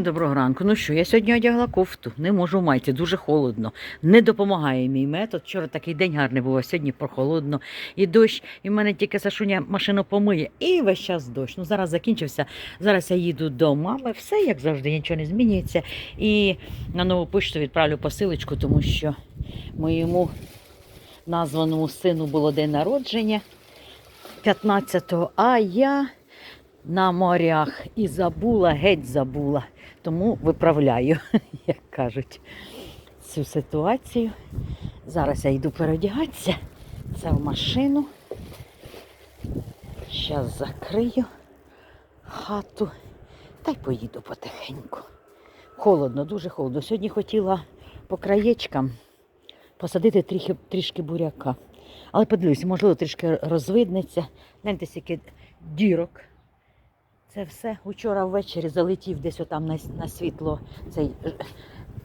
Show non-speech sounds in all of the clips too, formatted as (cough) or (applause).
Доброго ранку. Ну що, я сьогодні одягла кофту, не можу в майці, дуже холодно. Не допомагає мій метод. Вчора такий день гарний був, а сьогодні прохолодно. І дощ, і в мене тільки Сашуня машину помиє. І весь час дощ. Ну зараз закінчився. Зараз я їду до мами. Все як завжди, нічого не змінюється. І на нову пошту відправлю посилочку, тому що моєму названому сину було день народження 15-го, а я на морях і забула, геть забула. Тому виправляю, (laughs) як кажуть, цю ситуацію. Зараз я йду переодягатися. Це в машину. Зараз закрию хату та й поїду потихеньку. Холодно, дуже холодно. Сьогодні хотіла по краєчкам посадити трішки, трішки буряка. Але подивлюся, можливо, трішки розвиднеться. Гляньте, скільки дірок. Це все учора ввечері залетів десь отам на, на світло цей е,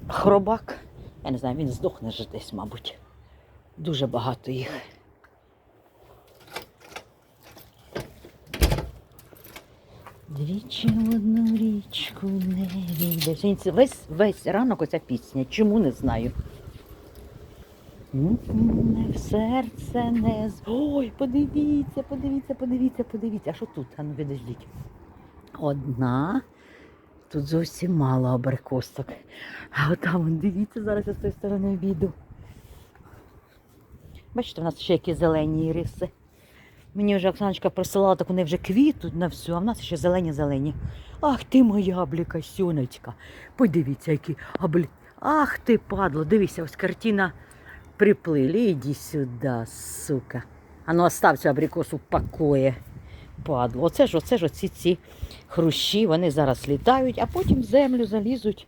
хробак. Я не знаю, він здохне ж десь, мабуть. Дуже багато їх. Двічі в одну річку не війде. Сьогодні Весь, весь ранок оця пісня. Чому не знаю. Не в серце не з. Ой, подивіться, подивіться, подивіться, подивіться. А що тут? А ну відождіть. Одна. Тут зовсім мало абрикосок. А отам, дивіться, зараз я з тої сторони обійду. Бачите, в нас ще які зелені іриси. Мені вже Оксаночка присилала, так вони вже квітуть на всю, а в нас ще зелені-зелені. Ах ти моя абліка, сюнечка. Подивіться, які аблі. Ах ти, падло, дивися, ось картина приплили. Іди сюди, сука. А ну остав цю абрикосу в покої. Падло. Оце ж, оце ж оці ці хрущі, вони зараз літають, а потім в землю залізуть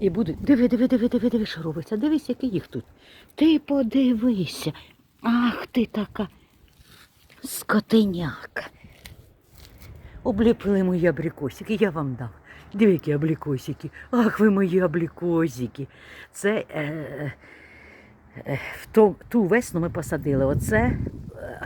і будуть. Диви, диви, диви, диви, диви, що робиться. Дивись, який їх тут. Ти подивися. Ах ти така скотиняка. Обліпили мої абрикосики, я вам дав. Диви, які абрикосики. Ах, ви мої абрикосики. Це е, е, в ту, ту весну ми посадили. Оце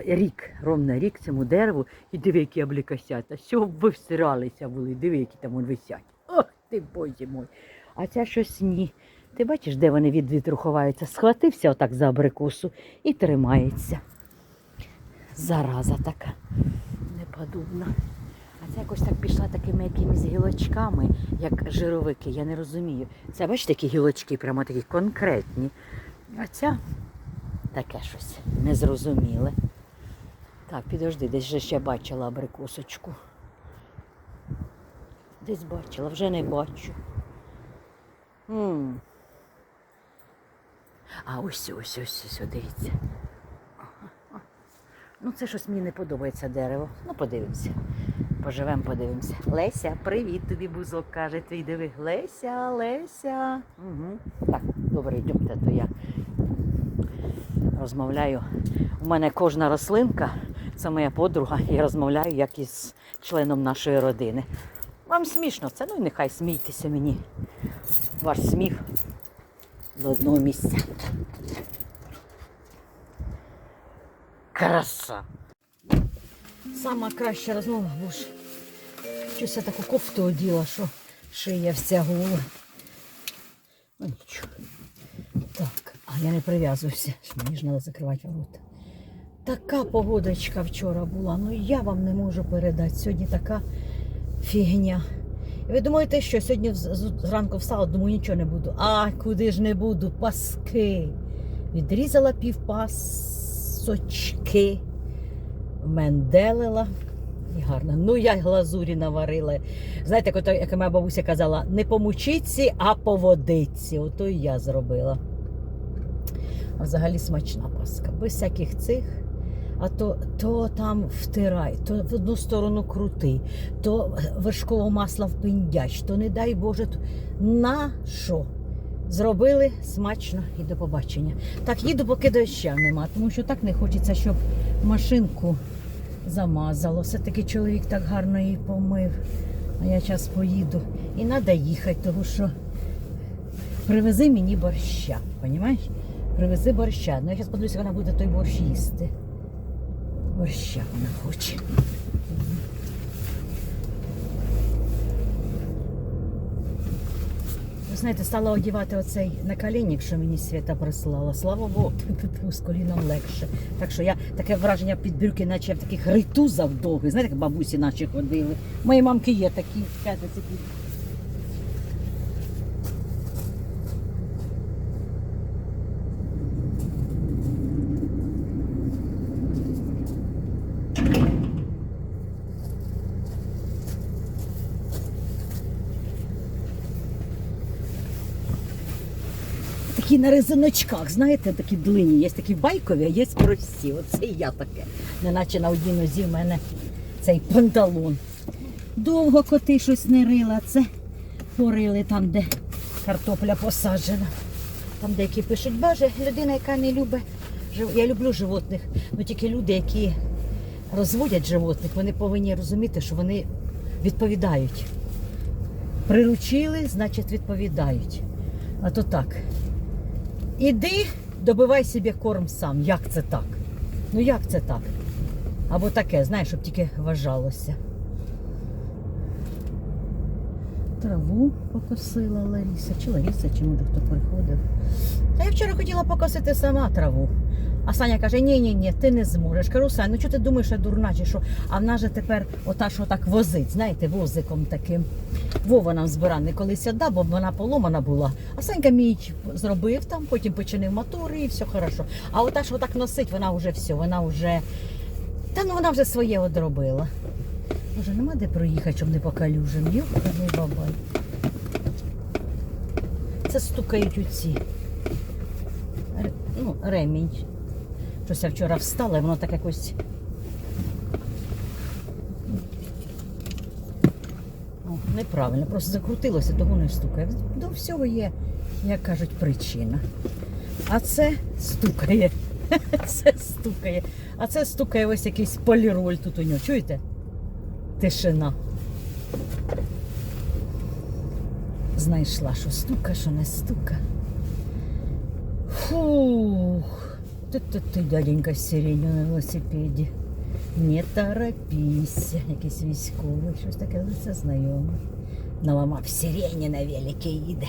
рік, ровно рік цьому дереву. І диви, які аблікосята. Що ви всиралися були, диви, які там вон висять. Ох ти, боже мой. А ця щось ні. Ти бачиш, де вони від вітру ховаються? Схватився отак за абрикосу і тримається. Зараза така неподобна. А це якось так пішла такими якимись гілочками, як жировики, я не розумію. Це бачите, такі гілочки, прямо такі конкретні. А ця таке щось незрозуміле. Так, підожди, десь же ще бачила абрикосочку. Десь бачила, вже не бачу. м А ось ось ось ось, дивіться. Ну, це щось мені не подобається дерево. Ну, подивимося. Поживемо, подивимося. Леся, привіт тобі, бузок каже твій диви. Леся, Леся. Угу. Так, добре, йдемте, то я розмовляю. У мене кожна рослинка, це моя подруга, і розмовляю як із членом нашої родини. Вам смішно це, ну і нехай смійтеся мені. Ваш сміх до одного місця. Краса. Сама краща розмова, бо ж щось я таку кофту оділа, що шия вся гола. Нічого. А я не прив'язуюся, що мені ж треба закривати рота. Така погодочка вчора була, ну я вам не можу передати. Сьогодні така фігня. І ви думаєте, що сьогодні зранку встала, думаю, нічого не буду. А куди ж не буду? Паски. Відрізала півпасочки, менделила. І гарно. Ну, я глазурі наварила. Знаєте, як моя бабуся казала, не по мучиці, а по водиці. Ото і я зробила. А взагалі смачна паска. Без всяких цих. А то, то там втирай, то в одну сторону крути, то вершкового масла впиндяч, то не дай Боже. На що? Зробили смачно і до побачення. Так, їду, поки доща нема, тому що так не хочеться, щоб машинку замазало. Все-таки чоловік так гарно її помив. А я зараз поїду. І треба їхати, тому що привези мені борща. Понімаєш? Привези борща. Ну я зараз подивлюся, вона буде той борщ їсти. Борща вона хоче. Ви знаєте, стала одягати оцей наколінник, що мені Свята прислала. Слава Богу, (laughs) з коліном легше. Так що я таке враження під брюки, наче я в таких ритузах довгих. Знаєте, як бабусі наші ходили. Мої мамки є такі. Чекайте, на резиночках, знаєте, такі длинні. Є такі байкові, а є прості. Оце і я таке. Неначе на одній нозі в мене цей панталон. Довго коти щось не рила. Це порили там, де картопля посаджена. Там деякі пишуть, боже, людина, яка не любить. Я люблю животних, але тільки люди, які розводять животних, вони повинні розуміти, що вони відповідають. Приручили, значить відповідають. А то так. Іди, добивай собі корм сам. Як це так? Ну як це так? Або таке, знаєш, щоб тільки вважалося. Траву покосила Ларіса. Чи Ларіса, чи може хто приходив. Та я вчора хотіла покосити сама траву. А Саня каже: ні, ні, ні, ти не зможеш. Кажу, Сань, ну чого ти думаєш, я дурна, чи що? А в нас же тепер ота, що так возить, знаєте, возиком таким. Вова нам збиране колись віддав, бо вона поломана була. А Санька мій зробив там, потім починив мотори і все хорошо. А ота, що так носить, вона вже все, вона вже. Та ну вона вже своє одробила. Може, нема де проїхати, щоб не по калюжам. Йоханий бабай. Це стукають у ці. Ну, ремінь. Щось я вчора встала, і воно так якось. Неправильно, просто закрутилося, того не стукає. До всього є, як кажуть, причина. А це стукає. (laughs) Це стукає. А це стукає ось якийсь поліроль тут у нього. Чуєте? Тишина. Знайшла, що стука, що не стука. Фух. Ти-ти-ти, дяденька з на велосипеді. Не торопись. Якийсь військовий, щось таке лице знайоме. Наламав сирені на велике їде.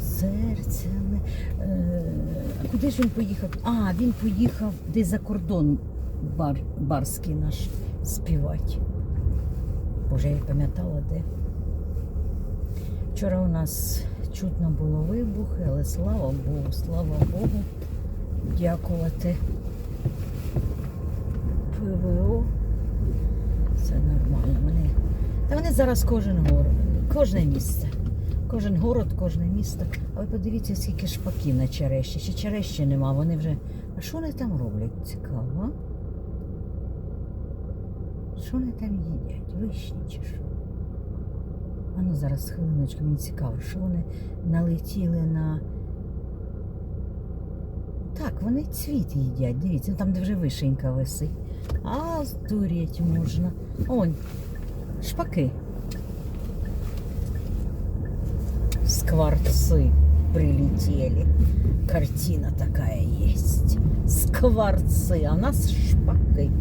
Серця. Е, а куди ж він поїхав? А, він поїхав десь за кордон бар, барський наш співати. Боже, я пам'ятала де. Вчора у нас чутно було вибухи, але слава Богу, слава Богу, дякувати. ПВО. Все нормально. Вони... Та вони зараз кожен город, кожне місце. Кожен город, кожне місто. А ви подивіться, скільки шпаків на череші. Ще череші нема, вони вже. А що вони там роблять? Цікаво, Що вони там їдять? Вишні чи що? А ну зараз хвилиночку, мені цікаво, що вони налетіли на. Так, вони цвіт їдять. Дивіться, ну, там, де вже вишенька висить. А, здуріть можна. Он, шпаки. Скворцы прилетели. Картина такая есть. Скворцы, а у нас шпаки.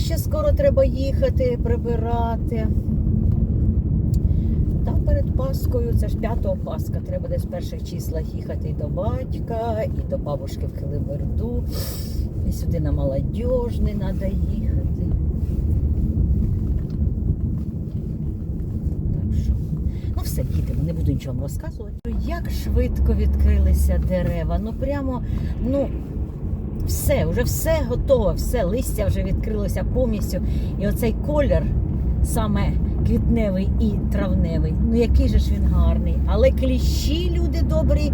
Кладовище скоро треба їхати, прибирати. Там перед Паскою, це ж 5 Паска, треба десь в перших числах їхати і до батька, і до бабушки в Килиберду. І сюди на молодіжний треба їхати. Так що, ну все, їдемо, не буду нічого розказувати. Як швидко відкрилися дерева. Ну прямо, ну. Все, вже все готове, все, листя вже відкрилося повністю. І оцей колір, саме квітневий і травневий, ну який же ж він гарний. Але кліщі, люди добрі,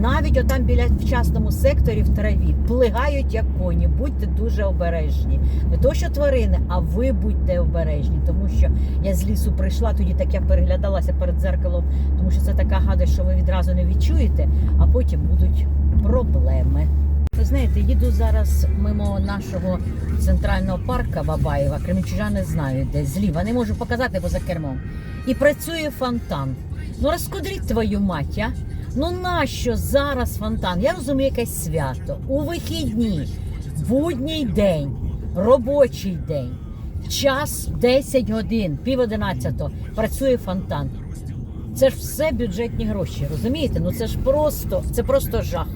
навіть отам біля в частному секторі в траві плигають як коні. Будьте дуже обережні. Не то, що тварини, а ви будьте обережні. Тому що я з лісу прийшла, тоді так я переглядалася перед дзеркалом, тому що це така гадость, що ви відразу не відчуєте, а потім будуть проблеми. Ви знаєте, їду зараз мимо нашого центрального парка Бабаєва. Кремічужани знають де зліва. Не можу показати, бо за кермом. І працює фонтан. Ну розкудріть твою мать? Ну нащо зараз фонтан? Я розумію, якесь свято. У вихідні, будній день, робочий день, час 10 годин, пів одинадцятого, працює фонтан. Це ж все бюджетні гроші, розумієте? Ну це ж просто, це просто жах.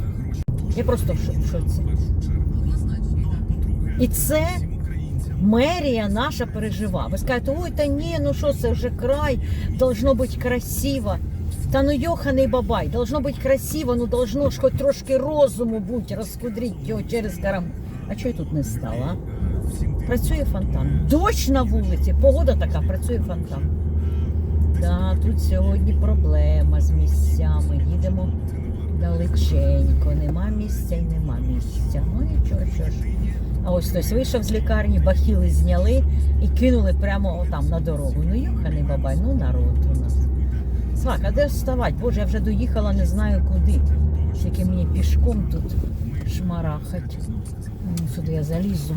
Я просто в шо- в шоці. І це мерія наша пережива. Ви скажете, ой, та ні, ну що це вже край, должно бути красиво. Та ну йоханий бабай, должно бути красиво, ну должно ж хоч трошки розуму бути, розкудріть його через карам. А чого я тут не стала? Працює фонтан. Дощ на вулиці, погода така, працює фонтан. Да, тут сьогодні проблема з місцями. Їдемо далеченько. Нема місця і нема місця. Ну нічого, що ж. А ось хтось вийшов з лікарні, бахіли зняли і кинули прямо там на дорогу. Ну юханий бабай, ну народ у нас. Свак, а де вставати? Боже, я вже доїхала, не знаю куди. Тільки мені пішком тут шмарахать. Ну, сюди я залізу.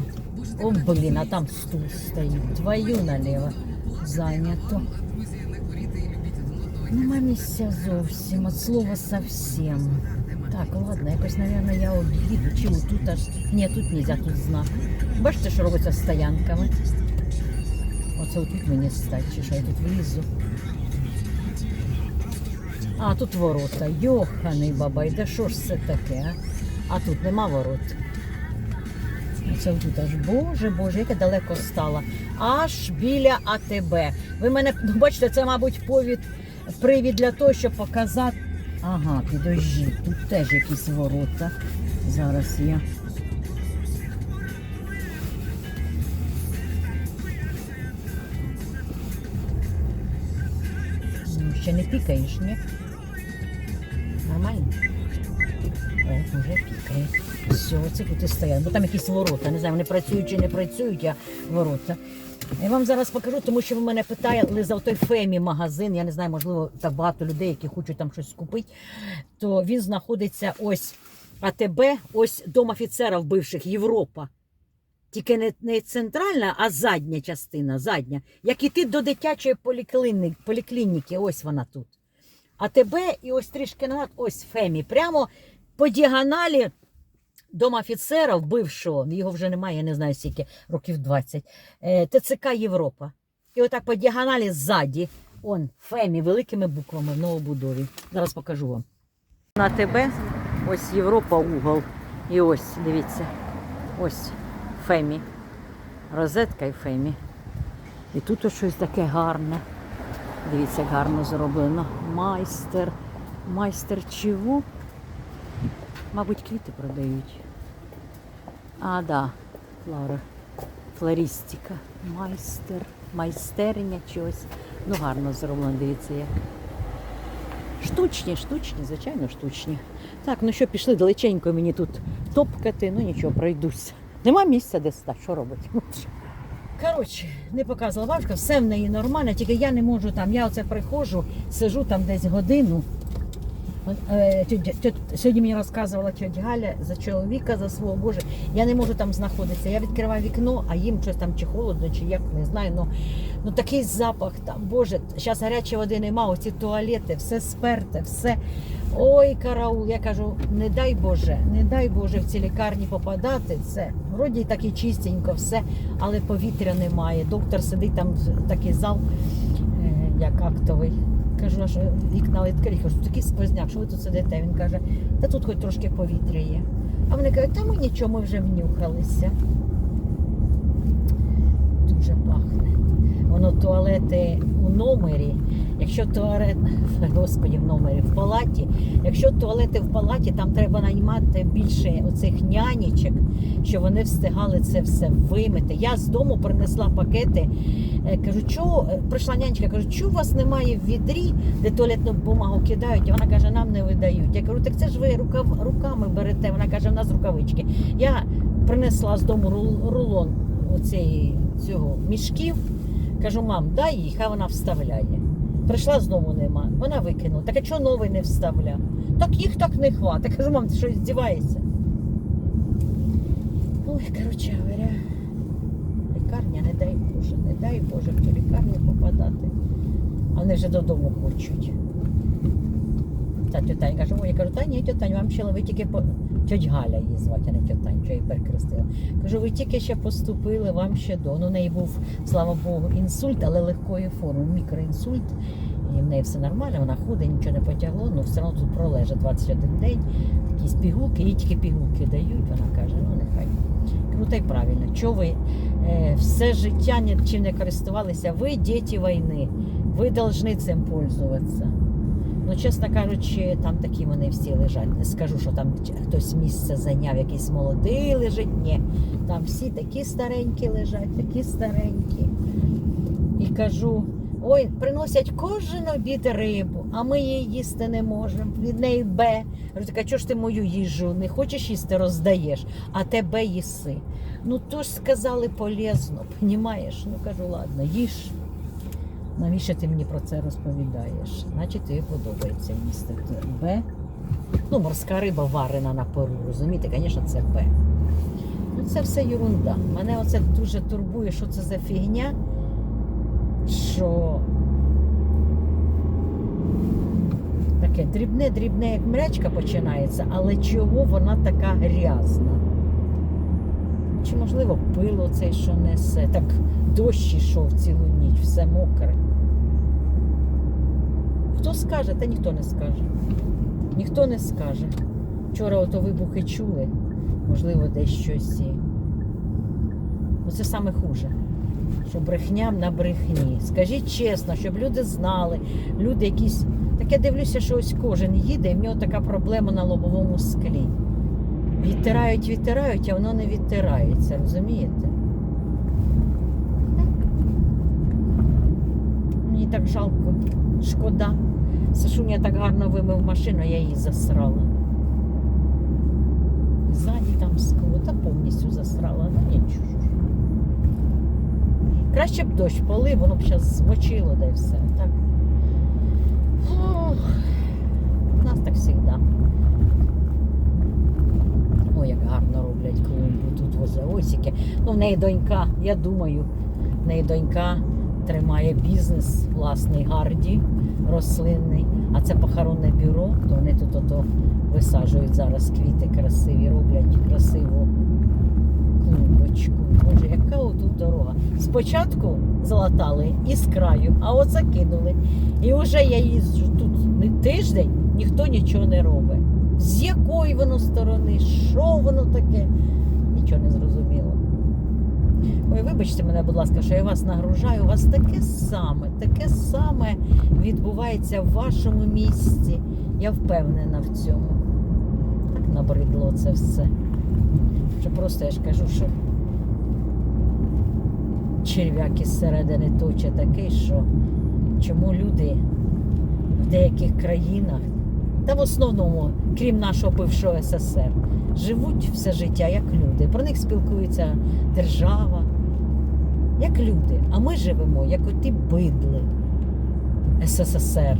О, блін, а там стул стоїть. Твою наліво зайнято. Нема місця зовсім, от слова совсем. Так, ладно, якось, мабуть, я об'їду. Чи тут аж. Ні, тут нельзя, тут знак. Бачите, що робиться з стоянками? Оце отут мені стать, чи що я тут влізу. А, тут ворота. Йоханий бабай, да що ж це таке? А, а тут нема ворот. Це тут аж боже, боже, яке далеко стало. Аж біля АТБ. Ви мене ну, бачите, це, мабуть, повід, привід для того, щоб показати. Ага, підожди, тут теж якісь ворота. Зараз я. Ну, Ще не пікаєш, ні? Нормально? О, вже пікає. Все, це тут і стоять. Бо там якісь ворота. Не знаю, вони працюють чи не працюють, а ворота. Я вам зараз покажу, тому що ви мене питали за той Фемі магазин. Я не знаю, можливо, так багато людей, які хочуть там щось купити. То він знаходиться ось АТБ, ось дом офіцерів бивших Європа. Тільки не, не центральна, а задня частина. задня. Як іти до дитячої поліклініки, поліклініки, ось вона тут. АТБ і ось трішки назад, ось Фемі. Прямо по діагоналі Дом офіцерів бившого, його вже немає, я не знаю скільки, років 20. е, ТЦК Європа. І отак по діагоналі ззаді, он, Фемі, великими буквами в новобудові. Зараз покажу вам. На ТБ ось Європа угол. І ось, дивіться, ось Фемі. Розетка і Фемі. І тут ось щось таке гарне. Дивіться, гарно зроблено. Майстер. Майстер чого? Мабуть, квіти продають. А, да, Флора. Флористика. Майстер. Майстерня чогось. Ну, гарно зроблено, дивіться як. Штучні, штучні, звичайно, штучні. Так, ну що, пішли далеченько мені тут топкати, ну нічого, пройдуся. Нема місця де стати, що робити? Коротше, не показувала бабушка, все в неї нормально, тільки я не можу там. Я оце приходжу, сижу там десь годину. Е, Сьогодні мені розказувала тьотя Галя за чоловіка, за свого Боже. Я не можу там знаходитися. Я відкриваю вікно, а їм щось там чи холодно, чи як не знаю. Ну, ну такий запах там, Боже, зараз гарячої води нема, оці туалети, все сперте, все. Ой, караул. Я кажу, не дай Боже, не дай Боже в ці лікарні попадати. Це вроді так і чистенько, все, але повітря немає. Доктор сидить там такий зал, е, як актовий. Кажу, а що вікна відкрили, Кажу, такий сквозняк, що ви тут сидите? Він каже, та тут хоч трошки повітря є. А вони кажуть, та ми нічого, ми вже внюхалися. Дуже пахне. Воно туалети у номері. Якщо туалет, (laughs) господі, в номері, в палаті, якщо туалети в палаті, там треба наймати більше оцих нянічок, щоб вони встигали це все вимити. Я з дому принесла пакети. Е, Кажу, чого прийшла нянечка, кажу, чого у вас немає в відрі, де туалетну бумагу кидають? Вона каже, нам не видають. Я кажу, так це ж ви рукав, руками берете. Вона каже, в нас рукавички. Я принесла з дому рул- рулон оцей, цього мішків. Кажу, мам, дай їй, хай вона вставляє. Прийшла знову нема. Вона викинула. Так а чого новий не вставля? Так їх так не хватить. Кажу, мам, ти що здіваєшся? Ой, коротше говоря, лікарня, не дай Боже, не дай Боже, в ту лікарню попадати. Вони вже додому хочуть. Та тьотань каже, ой, я кажу, та ні, тьотань, вам ще ви тільки по... Тьоть Галя її звати, а не тьотань, що її перекрестила. Кажу, ви тільки ще поступили, вам ще до. Ну, у неї був, слава Богу, інсульт, але легкої форми, мікроінсульт. І в неї все нормально, вона ходить, нічого не потягло, ну все одно тут пролежить 21 день. Якісь пігулки, їй тільки пігулки дають, вона каже, ну нехай. Кажу, та й правильно. Чого ви е, все життя нічим не користувалися? Ви діти війни, ви повинні цим пользуватися. Ну, чесно кажучи, там такі вони всі лежать. Не скажу, що там хтось місце зайняв, якийсь молодий лежить. Ні. Там всі такі старенькі лежать, такі старенькі. І кажу: ой, приносять кожен обід рибу, а ми її їсти не можемо. Від неї бе. Кажу, так, а чого ж ти мою їжу не хочеш їсти, роздаєш, а тебе їси. Ну то ж сказали полезно, понімаєш? Ну кажу, ладно, їж. Навіщо ти мені про це розповідаєш? Значить, тобі подобається їсти. Б. Ну, морська риба варена на пару, розумієте, звісно, це Б. Ну, це все ерунда. Мене оце дуже турбує, що це за фігня, що таке дрібне-дрібне, як мрячка починається, але чого вона така грязна? Можливо, пило цей, що несе? Так дощ ішов цілу ніч, все мокре. Хто скаже, та ніхто не скаже. Ніхто не скаже. Вчора ото вибухи чули, можливо, десь щось. Оце саме хуже. Що брехням на брехні. Скажіть чесно, щоб люди знали, люди якісь. Так я дивлюся, що ось кожен їде, і в нього така проблема на лобовому склі. Відтирають, відтирають, а воно не відтирається, розумієте? Мені так жалко, шкода. Сашуня так гарно вимив машину, я її засрала. Ззаді там скло, та повністю засрала, ну нічого. Краще б дощ полив, воно б зараз змочило, да й все. Так. У нас так завжди. Як гарно роблять клумбу. Тут возле осіки. Ну, в неї донька, я думаю, в неї донька тримає бізнес власний гарді рослинний, а це похоронне бюро, то вони тут ото висаджують зараз квіти красиві, роблять красиву клумбочку. Боже, яка отут дорога. Спочатку залатали і з краю, а оце кинули. І вже я їжджу тут не тиждень, ніхто нічого не робить. З якої воно сторони, що воно таке? Нічого не зрозуміло. Ой, вибачте мене, будь ласка, що я вас нагружаю. У вас таке саме, таке саме відбувається в вашому місті. Я впевнена в цьому. Так набридло це все. Що просто я ж кажу, що черв'як із середини точе такий, що чому люди в деяких країнах, та в основному, крім нашого бившого СССР, живуть все життя як люди. Про них спілкується держава, як люди. А ми живемо, як оті бидли СССР.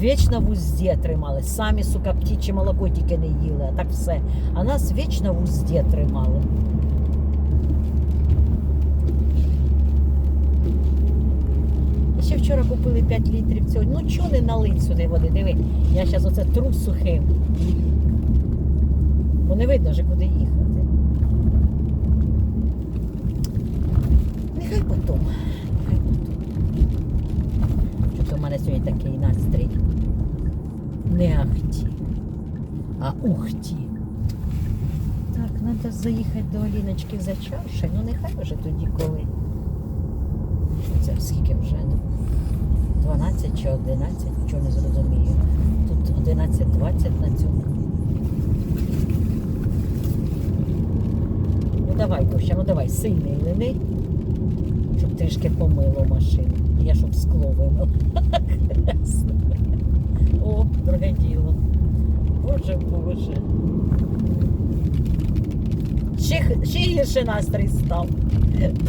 Вічно в узді тримали. Самі, сука, птіче молоко тільки не їли, а так все. А нас вічно в узді тримали. Ще вчора купили 5 літрів цього. Ну чого не налить сюди води? Диви, я зараз оце тру сухим. Бо не видно вже куди їхати. Нехай потом. Нехай потом. Що-то в мене сьогодні такий настрій. Не ахті, а ухті. Так, треба заїхати до Аліночки за чашею. Ну нехай вже тоді коли. Що скільки вже? 12 чи 11, нічого не зрозумію. Тут 11.20 на цьому. Ну давай, Тоща, ну давай, сильний лини, щоб трішки помило машину. Я щоб скло вимив. (laughs) О, друге діло. Боже, Боже. Ще, ще гірше настрій став.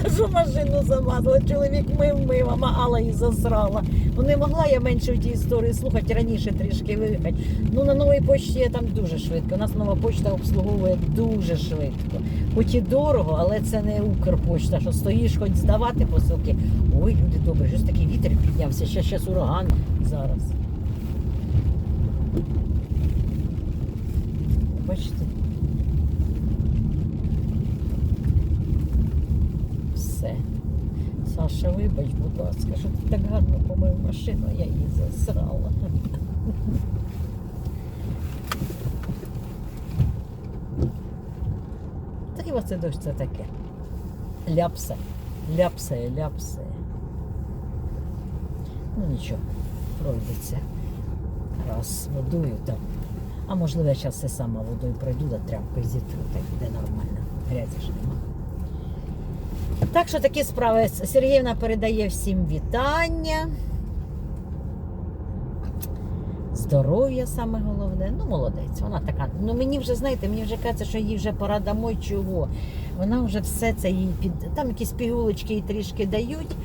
Та машину замазала, чоловік мив мив, а Алла її засрала. Ну не могла я менше в тій історії слухати, раніше трішки виїхати. Ну на новій почті я там дуже швидко. У нас нова почта обслуговує дуже швидко. Хоч і дорого, але це не Укрпочта, що стоїш, хоч здавати посилки. Ой, люди добрі, щось такий вітер піднявся, ще щас ураган зараз. Бачите? Все. Саша, вибач, будь ласка, що ти так гарно помив машину, я її засрала. Та хіба це дощ це таке? Ляпсе, ляпсе, ляпсе. Ну нічого, пройдеться. Раз водою там. А можливо, я зараз все сама водою пройду, да тряпкою зітру, так буде нормально. Грязі ж нема. Так що такі справи. Сергіївна передає всім вітання. Здоров'я саме головне. Ну, молодець. Вона така. Ну мені вже, знаєте, мені вже кажеться, що їй вже пора домой чого. Вона вже все це їй під. Там якісь пігулочки їй трішки дають,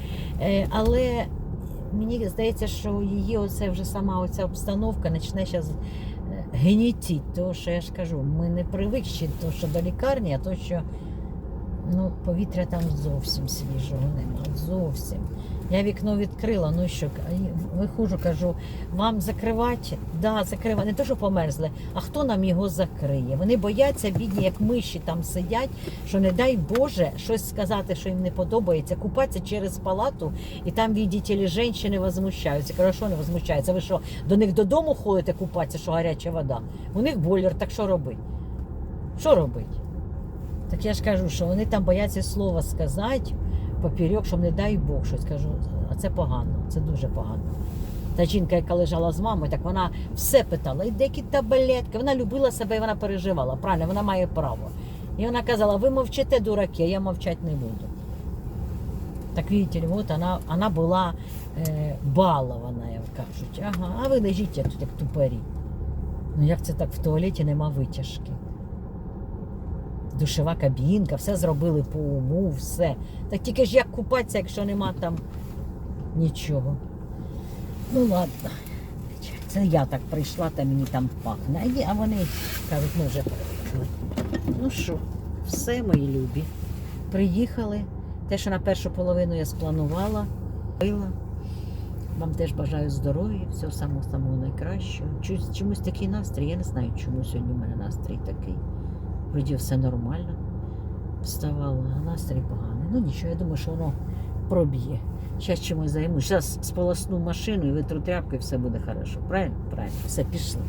е, але мені здається, що її оце вже сама оця обстановка почне зараз генітіть. Тому що я ж кажу, ми не привикші, то що до лікарні, а то що ну, повітря там зовсім свіжого нема. Зовсім. Я вікно відкрила, ну що, виходжу, кажу, вам закривати? Да, закривати. Не то, що померзли, а хто нам його закриє? Вони бояться, бідні, як миші там сидять, що не дай Боже щось сказати, що їм не подобається, купатися через палату, і там, ли, жінки возмущаються. Кажу, що не возмущаються? Ви що, до них додому ходите купатися, що гаряча вода? У них бойлер, так що робить? Що робить? Так я ж кажу, що вони там бояться слова сказати поперек, щоб не дай Бог щось кажу. А це погано, це дуже погано. Та жінка, яка лежала з мамою, так вона все питала, і деякі таблетки. Вона любила себе і вона переживала. Правильно, вона має право. І вона казала, ви мовчите, дураки, а я мовчати не буду. Так видите ли, от вона, вона була е, балована, як кажуть. Ага, а ви лежіть тут як тупарі. Ну як це так в туалеті нема витяжки? Душева кабінка, все зробили по уму, все. Так тільки ж як купатися, якщо нема там нічого. Ну ладно. Це я так прийшла, та мені там пахне. А, вони кажуть, ми вже приїхали. Ну що, все, мої любі. Приїхали. Те, що на першу половину я спланувала, пила. Вам теж бажаю здоров'я, всього самого самого найкращого. Чомусь, такий настрій. Я не знаю, чому сьогодні в мене настрій такий. Вроді все нормально. Вставала, а настрій поганий. Ну нічого, я думаю, що воно проб'є. Зараз чимось займусь. Зараз сполосну машину і витру тряпку, і все буде хорошо. Правильно? Правильно. Все, пішли.